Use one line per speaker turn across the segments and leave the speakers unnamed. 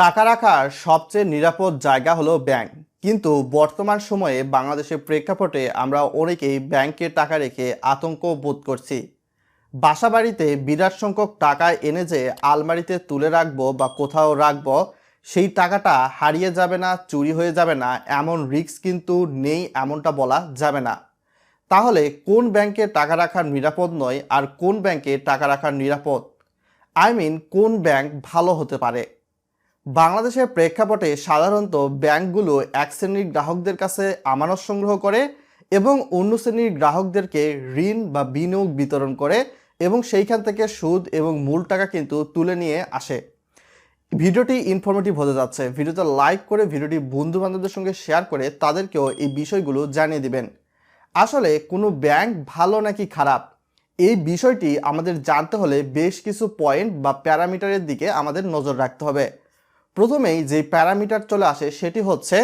টাকা রাখার সবচেয়ে নিরাপদ জায়গা হলো ব্যাংক। কিন্তু বর্তমান সময়ে বাংলাদেশের প্রেক্ষাপটে আমরা অনেকেই ব্যাংকে টাকা রেখে আতঙ্ক বোধ করছি। বাসা বাড়িতে বিরাট সংখ্যক টাকা এনে যে আলমারিতে তুলে রাখব বা কোথাও রাখব, সেই টাকাটা হারিয়ে যাবে না, চুরি হয়ে যাবে না, এমন রিস্ক কিন্তু নেই এমনটা বলা যাবে না। তাহলে কোন ব্যাংকে টাকা রাখার নিরাপদ নয় আর কোন ব্যাংকে টাকা রাখার নিরাপদ? আই মিন কোন ব্যাংক ভালো হতে পারে? বাংলাদেশের প্রেক্ষাপটে সাধারণত ব্যাংকগুলো এক শ্রেণির গ্রাহকদের কাছে আমানত সংগ্রহ করে এবং অন্য শ্রেণির গ্রাহকদেরকে ঋণ বা বিনিয়োগ বিতরণ করে এবং সেইখান থেকে সুদ এবং মূল টাকা কিন্তু তুলে নিয়ে আসে। ভিডিওটি ইনফরমেটিভ হতে যাচ্ছে। ভিডিওতে লাইক করে ভিডিওটি বন্ধু বান্ধবদের সঙ্গে শেয়ার করে তাদেরকেও এই বিষয়গুলো জানিয়ে দিবেন। আসলে কোনো ব্যাংক ভালো নাকি খারাপ? এই বিষয়টি আমাদের জানতে হলে বেশ কিছু পয়েন্ট বা প্যারামিটারের দিকে আমাদের নজর রাখতে হবে। প্রথমেই যে প্যারামিটার চলে আসে সেটি হচ্ছে,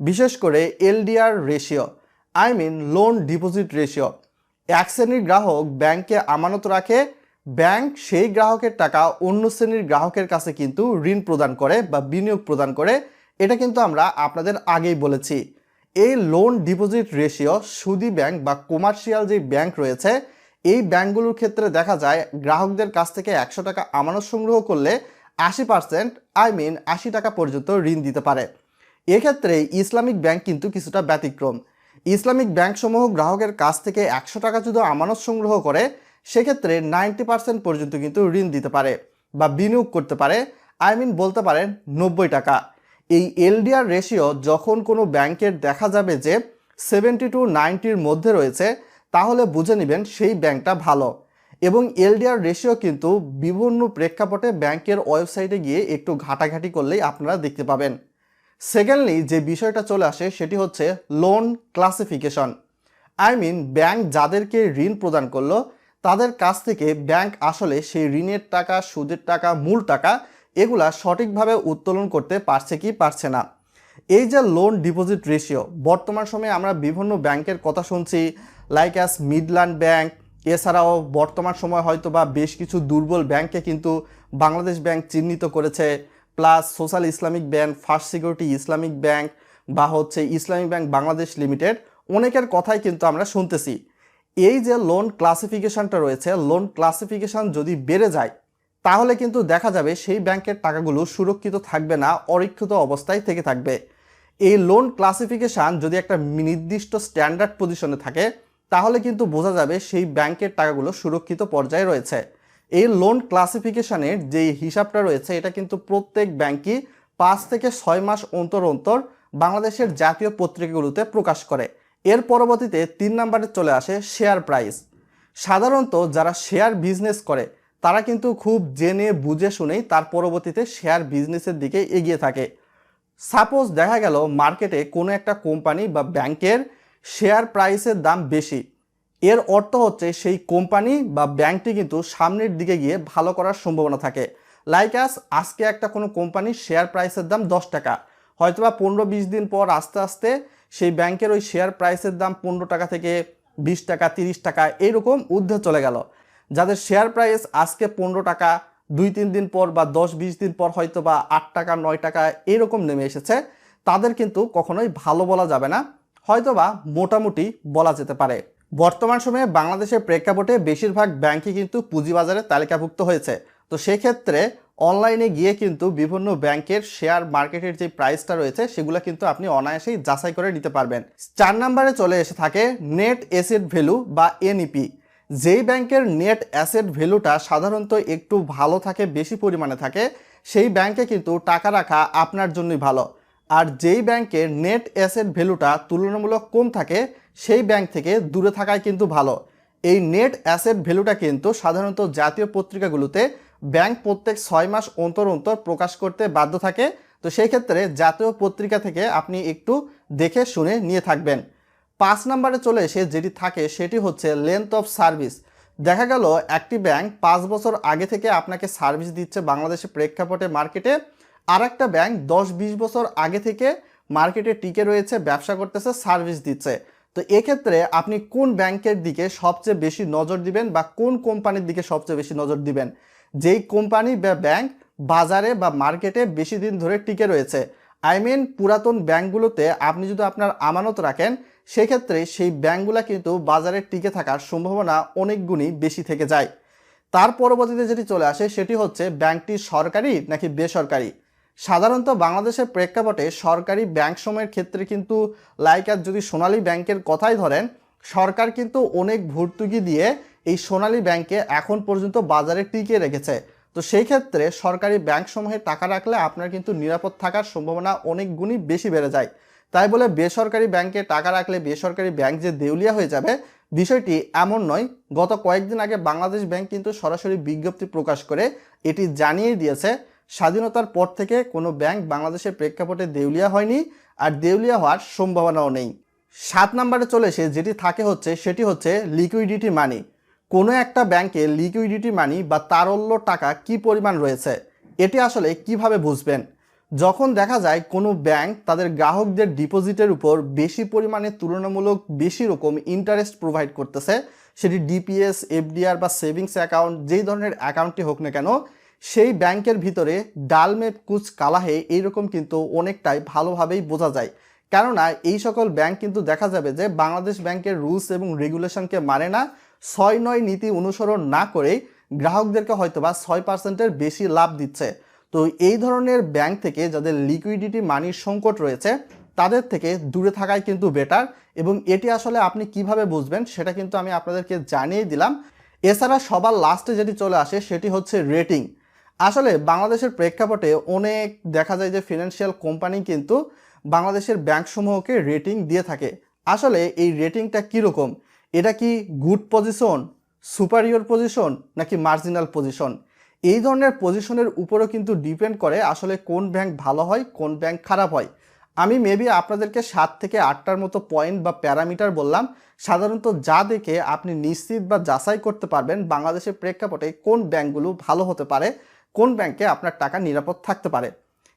বিশেষ করে LDR ratio, I mean loan deposit ratio. এক শ্রেণির গ্রাহক ব্যাংকে আমানত রাখে, ব্যাংক সেই গ্রাহকের টাকা অন্য শ্রেণির গ্রাহকের কাছে কিন্তু ঋণ প্রদান করে বা বিনিয়োগ প্রদান করে। এটা কিন্তু আমরা আপনাদের আগেই বলেছি। এই লোন ডিপোজিট রেশিও সুদি ব্যাংক বা কমার্শিয়াল যে ব্যাংক রয়েছে, এই ব্যাংকগুলোর ক্ষেত্রে দেখা যায় গ্রাহকদের কাছ থেকে একশো টাকা আমানত সংগ্রহ করলে আশি পার্সেন্ট আই মিন আশি টাকা পর্যন্ত ঋণ দিতে পারে। এক্ষেত্রে ইসলামিক ব্যাংক কিন্তু কিছুটা ব্যতিক্রম। ইসলামিক ব্যাংকসমূহ গ্রাহকের কাছ থেকে একশো টাকা যদি আমানত সংগ্রহ করে, সেক্ষেত্রে নাইনটি পার্সেন্ট পর্যন্ত কিন্তু ঋণ দিতে পারে বা বিনিয়োগ করতে পারে। আই মিন বলতে পারেন নব্বই টাকা। এই এলডিআর রেশিও যখন কোনো ব্যাংকের দেখা যাবে যে সেভেন্টি টু নাইনটির মধ্যে রয়েছে, তাহলে বুঝে নেবেন সেই ব্যাংকটা ভালো। এবং এলডিআর রেশিও কিন্তু বিভিন্ন প্রেক্ষাপটে ব্যাংকের ওয়েবসাইটে গিয়ে একটু ঘাটাঘাটি করলেই আপনারা দেখতে পাবেন। সেকেন্ডলি যে বিষয়টা চলে আসে সেটি হচ্ছে loan classification I mean bank যাদেরকে ঋণ প্রদান করল, তাদের কাছ থেকে ব্যাংক আসলে সেই ঋণের টাকা, সুদের টাকা, মূল টাকা, এগুলা সঠিকভাবে উত্তোলন করতে পারছে কি পারছে না। এই যে লোন ডিপোজিট রেশিও বর্তমান সময়ে আমরা বিভিন্ন ব্যাংকের কথা শুনছি লাইক অ্যাস মিডল্যান্ড ব্যাংক এছাড়াও বর্তমান সময় হয়তো বা বেশ কিছু দুর্বল ব্যাংককে কিন্তু বাংলাদেশ ব্যাংক চিহ্নিত করেছে, plus social Islamic bank, first security Islamic bank বা হচ্ছে ইসলামিক ব্যাংক বাংলাদেশ লিমিটেড। অনেকের কথাই কিন্তু আমরা শুনতেছি। এই যে লোন ক্লাসিফিকেশনটা রয়েছে লোন ক্লাসিফিকেশন যদি বেড়ে যায়, তাহলে কিন্তু দেখা যাবে সেই ব্যাংকের টাকাগুলো সুরক্ষিত থাকবে না, অরক্ষিত অবস্থায় থেকে থাকবে। এই লোন ক্লাসিফিকেশান যদি একটা নির্দিষ্ট স্ট্যান্ডার্ড পজিশনে থাকে তাহলে কিন্তু বোঝা যাবে সেই ব্যাংকের টাকাগুলো সুরক্ষিত পর্যায়ে রয়েছে। এই লোন ক্লাসিফিকেশানের যে হিসাবটা রয়েছে, এটা কিন্তু প্রত্যেক ব্যাংকই পাঁচ থেকে ছয় মাস অন্তর অন্তর বাংলাদেশের জাতীয় পত্রিকাগুলোতে প্রকাশ করে। এর পরবর্তীতে তিন নম্বরে চলে আসে শেয়ার প্রাইস সাধারণত যারা শেয়ার বিজনেস করে, তারা কিন্তু খুব জেনে, বুঝে শুনেই তার পরবর্তীতে শেয়ার বিজনেসের দিকে এগিয়ে থাকে। সাপোজ দেখা গেল মার্কেটে কোনো একটা কোম্পানি বা ব্যাংকের শেয়ার প্রাইসের দাম বেশি। এর অর্থ হচ্ছে সেই কোম্পানি বা ব্যাংকটি কিন্তু সামনের দিকে গিয়ে ভালো করার সম্ভাবনা থাকে। লাইক আস আজকে একটা কোনো কোম্পানির শেয়ার প্রাইসের দাম দশ টাকা। হয়তোবা পনেরো বিশ দিন পর আস্তে আস্তে সেই ব্যাংকের ওই শেয়ার প্রাইসের দাম পনেরো টাকা থেকে বিশ টাকা, তিরিশ টাকা এইরকম ঊর্ধ্বে চলে গেল। যাদের শেয়ার প্রাইস আজকে পনেরো টাকা, দুই তিন দিন পর বা দশ বিশ দিন পর হয়তো বা আট টাকা, নয় টাকা এরকম নেমে এসেছে, তাদের কিন্তু কখনোই ভালো বলা যাবে না। হয়তো বা মোটামুটি বলা যেতে পারে। বর্তমান সময়ে বাংলাদেশের প্রেক্ষাপটে বেশিরভাগ ব্যাংকই কিন্তু পুঁজিবাজারে তালিকাভুক্ত হয়েছে। তো সেক্ষেত্রে অনলাইনে গিয়ে কিন্তু বিভিন্ন ব্যাংকের শেয়ার মার্কেটের যে প্রাইসটা রয়েছে, সেগুলো কিন্তু আপনি অনায়াসেই যাচাই করে নিতে পারবেন। চার নাম্বারে চলে এসে থাকে নেট এসেট ভ্যালু বা এনইপি। যেই ব্যাংকের নেট অ্যাসেট ভ্যালুটা সাধারণত একটু ভালো থাকে, বেশি পরিমাণে থাকে, সেই ব্যাংকে কিন্তু টাকা রাখা আপনার জন্যই ভালো। আর যেই ব্যাংকের নেট অ্যাসেট ভ্যালুটা তুলনামূলক কম থাকে, সেই ব্যাংক থেকে দূরে থাকাই কিন্তু ভালো। এই নেট অ্যাসেট ভ্যালুটা কিন্তু সাধারণত জাতীয় পত্রিকাগুলোতে ব্যাংক প্রত্যেক ছয় মাস অন্তর অন্তর প্রকাশ করতে বাধ্য থাকে। তো সেই ক্ষেত্রে জাতীয় পত্রিকা থেকে আপনি একটু দেখে শুনে নিয়ে থাকবেন। পাঁচ নম্বরে চলে এসে যেটি থাকে, সেটি হচ্ছে লেন্থ অফ সার্ভিস দেখা গেল, একটি ব্যাংক পাঁচ বছর আগে থেকে আপনাকে সার্ভিস দিচ্ছে বাংলাদেশের প্রেক্ষাপটে মার্কেটে আর একটা ব্যাংক দশ বিশ বছর আগে থেকে মার্কেটে টিকে রয়েছে, ব্যবসা করতেছে সার্ভিস দিচ্ছে। তো এক্ষেত্রে আপনি কোন ব্যাংকের দিকে সবচেয়ে বেশি নজর দিবেন বা কোন কোম্পানির দিকে সবচেয়ে বেশি নজর দিবেন? যেই কোম্পানি বা ব্যাংক বাজারে বা মার্কেটে বেশি দিন ধরে টিকে রয়েছে। আই মিন পুরাতন ব্যাংকগুলোতে আপনি যদি আপনার আমানত রাখেন, সেক্ষেত্রে সেই ব্যাংকগুলো কিন্তু বাজারে টিকে থাকার সম্ভাবনা অনেক গুণই বেশি থেকে যায়। তার পরবর্তীতে যেটি চলে আসে, সেটি হচ্ছে ব্যাংকটি সরকারি নাকি বেসরকারি? সাধারণত বাংলাদেশের প্রেক্ষাপটে সরকারি ব্যাংক সময়ের ক্ষেত্রে কিন্তু লাইক আর যদি সোনালী ব্যাংকের কথাই ধরেন, সরকার কিন্তু অনেক ভর্তুকি দিয়ে এই সোনালী ব্যাংকে এখন পর্যন্ত বাজারে টিকিয়ে রেখেছে। তো সেই ক্ষেত্রে সরকারি ব্যাংক সমূহে টাকা রাখলে আপনার কিন্তু নিরাপদ থাকার সম্ভাবনা অনেক গুণই বেশি বেড়ে যায়। তাই বলে বেসরকারি ব্যাংকে টাকা রাখলে বেসরকারি ব্যাংক যে দেউলিয়া হয়ে যাবে, বিষয়টি এমন নয়। গত কয়েকদিন আগে বাংলাদেশ ব্যাংক কিন্তু সরাসরি বিজ্ঞপ্তি প্রকাশ করে এটি জানিয়ে দিয়েছে স্বাধীনতার পর থেকে কোনো ব্যাংক বাংলাদেশের প্রেক্ষাপটে দেউলিয়া হয়নি আর দেউলিয়া হওয়ার সম্ভাবনাও নেই। সাত নম্বরে চলে এসে যেটি থাকে হচ্ছে, সেটি হচ্ছে লিকুইডিটি মানি। কোনো একটা ব্যাংকে লিকুইডিটি মানি বা তারল্য টাকা কি পরিমাণ রয়েছে, এটি আসলে কীভাবে বুঝবেন? যখন দেখা যায় কোনো ব্যাংক তাদের গ্রাহকদের ডিপোজিটের উপর বেশি পরিমাণে তুলনামূলক বেশি রকম ইন্টারেস্ট প্রোভাইড করতেছে, সেটি ডিপিএস, এফডিআর বা সেভিংস অ্যাকাউন্ট, যেই ধরনের অ্যাকাউন্টটি হোক না কেন সেই ব্যাংকের ভিতরে ডালমেট কুচ কালাহে এইরকম কিন্তু অনেকটাই ভালোভাবেই বোঝা যায়। কেননা এই সকল ব্যাংক কিন্তু দেখা যাবে যে বাংলাদেশ ব্যাংকের রুলস এবং রেগুলেশনকে মানে না, ছয় নয় নীতি অনুসরণ না করেই গ্রাহকদেরকে হয়তোবা ছয় পার্সেন্টের বেশি লাভ দিচ্ছে। তো এই ধরনের ব্যাংক থেকে যাদের লিকুইডিটি মানির সংকট রয়েছে, তাদের থেকে দূরে থাকাই কিন্তু বেটার এবং এটি আসলে আপনি কীভাবে বুঝবেন সেটা কিন্তু আমি আপনাদেরকে জানিয়ে দিলাম। এছাড়া সবার লাস্টে যেটি চলে আসে সেটি হচ্ছে রেটিং। আসলে বাংলাদেশের প্রেক্ষাপটে অনেক দেখা যায় যে ফিনান্সিয়াল কোম্পানি কিন্তু বাংলাদেশের ব্যাংকসমূহকে রেটিং দিয়ে থাকে। আসলে এই রেটিংটা কীরকম? এটা কি গুড পজিশন সুপারিয়র পজিশন নাকি মার্জিনাল পজিশন এই ধরনের পজিশনের উপরও কিন্তু ডিপেন্ড করে আসলে কোন ব্যাংক ভালো হয়, কোন ব্যাংক খারাপ হয়। আমি মেবি আপনাদেরকে সাত থেকে আটটার মতো পয়েন্ট বা প্যারামিটার বললাম। সাধারণত যা দেখে আপনি নিশ্চিত বা যাচাই করতে পারবেন বাংলাদেশের প্রেক্ষাপটে কোন ব্যাংকগুলো ভালো হতে পারে। কোন ব্যাংকে আপনার টাকা নিরাপদ থাকতে পারে?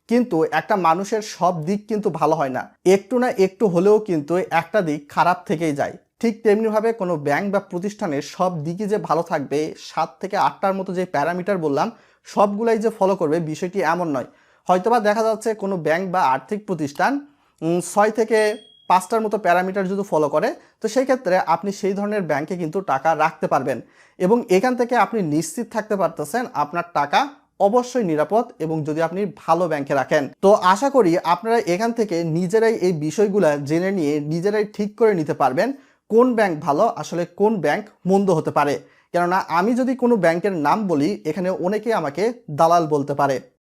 কিন্তু একটা মানুষের সব দিক কিন্তু ভালো হয় না। একটু না একটু হলেও কিন্তু একটা দিক খারাপ থেকেই যায়। ঠিক তেমনিভাবে কোনো ব্যাংক বা প্রতিষ্ঠানের সব দিকই যে ভালো থাকবে, সাত থেকে আটটার মতো যে প্যারামিটার বললাম, সবগুলাই যে ফলো করবে বিষয়টি এমন নয়। হয়তোবা দেখা যাচ্ছে কোনো ব্যাংক বা আর্থিক প্রতিষ্ঠান ছয় থেকে পাঁচটার মতো প্যারামিটার যদি ফলো করে, তো সেই ক্ষেত্রে আপনি সেই ধরনের ব্যাংকে কিন্তু টাকা রাখতে পারবেন। এবং এখান থেকে আপনি নিশ্চিত থাকতে পারতেছেন আপনার টাকা অবশ্যই নিরাপদ এবং যদি আপনি ভালো ব্যাংকে রাখেন। তো আশা করি আপনারা এখান থেকে নিজেরাই এই বিষয়গুলো জেনে নিয়ে নিজেরাই ঠিক করে নিতে পারবেন কোন ব্যাংক ভালো, আসলে কোন ব্যাংক মন্দ হতে পারে। কেননা আমি যদি কোনো ব্যাংকের নাম বলি, এখানে অনেকে আমাকে দালাল বলতে পারে।